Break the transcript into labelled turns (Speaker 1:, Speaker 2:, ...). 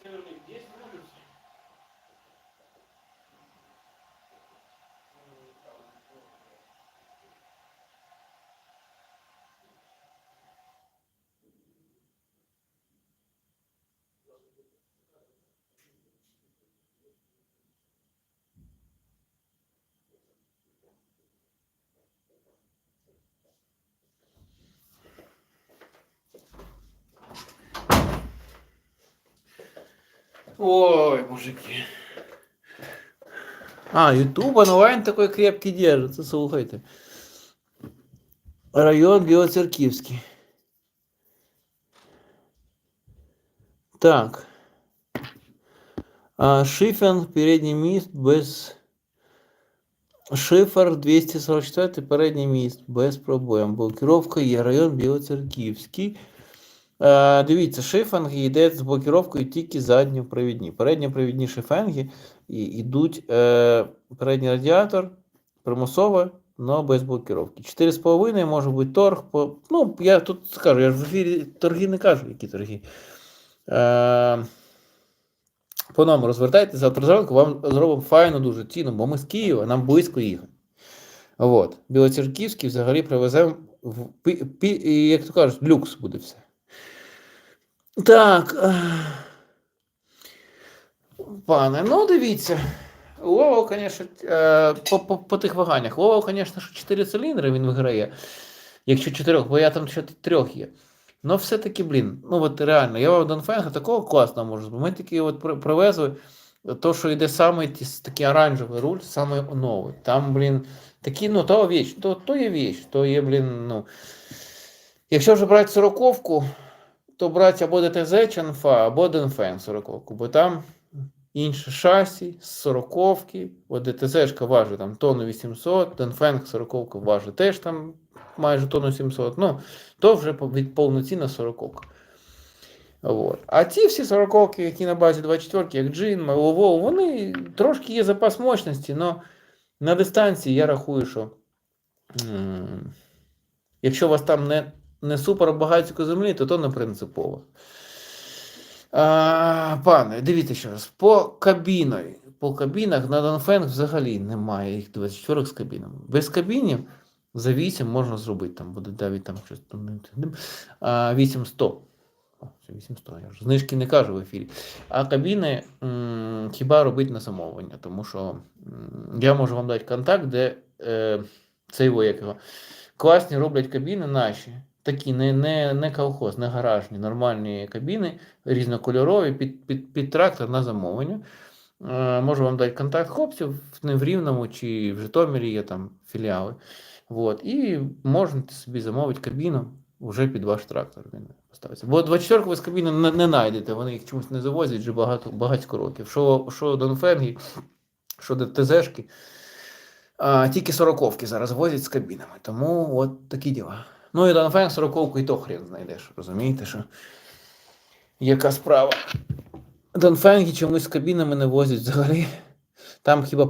Speaker 1: Все равно есть Ой, мужики. А, Ютуб онлайн такой крепкий держится, слухайте. Район Білоцерківський. Так. А, Шифен, передній міст без. Шифер 244, передній міст без проблем. Блокировка є. Район Білоцерківський. Е, дивіться, шифанги йде з блокировкою тільки задньопровідні. Передньопровідні шифенги і йдуть е, передній радіатор примусово, але без блокировки. 4,5 може бути торг. По, ну, я тут скажу, я ж в ефірі торги не кажу, які торги. Е, по номеру звертайтеся, завтра зранку вам зробимо файну дуже ціну, бо ми з Києва, нам близько їхати. От. Білоцерківський взагалі привеземо, в, пі, пі, як то кажуть, люкс буде все. Так. Пане, ну дивіться. Лово, звісно, е, по, по, по тих ваганнях. Лово, звісно, що 4 циліндри він виграє. Якщо 4, бо я там ще трьох є. Ну, все-таки, блін, ну от реально, я вам Донфенга такого класного можу. Ми такі от привезли то, що йде саме такий оранжевий руль, саме новий. Там, блін, такі, ну, то віч, то, то є віч, то є, блін, ну. Якщо вже брати сороковку, то брати або ДТЗ Чанфа, або Донфен сороковку, бо там інше шасі з сороковки, от ДТЗшка важить там тонну 800, Донфенг сороковка важить теж там майже тонну 700, ну, то вже від повноцінна сороковка. Вот. А ті всі сороковки, які на базі 24, як Джин, Мелово, вони трошки є запас мощності, але на дистанції я рахую, що якщо у вас там не, не супер багатько землі, то то не принципово. А, пане, дивіться ще раз. По кабіною. По кабінах на Донфенг взагалі немає їх 24 з кабінами. Без кабінів за 8 можна зробити. Там буде навіть там щось там, не те, а, 8100. О, 800, я ж знижки не кажу в ефірі. А кабіни м, хіба робити на замовлення, тому що м, я можу вам дати контакт, де е, цей во як його. Класні роблять кабіни наші. Такі не, не, не колхоз, не гаражні, нормальні кабіни, різнокольорові під, під, під трактор на замовлення. Е, можу вам дати контакт хлопців не в Рівному чи в Житомирі є там філіали. Вот. І можете собі замовити кабіну вже під ваш трактор. Він поставиться. Бо 24 ви з кабіни не, не знайдете, вони їх чомусь не завозять вже багато, багатько років. Що, що Донфенги, що ДТЗшки, а, тільки сороковки зараз возять з кабінами. Тому от такі діла. Ну і Донфенг сороковку і то хрен знайдеш. Розумієте, що яка справа? Донфенги чомусь з кабінами не возять взагалі. Там хіба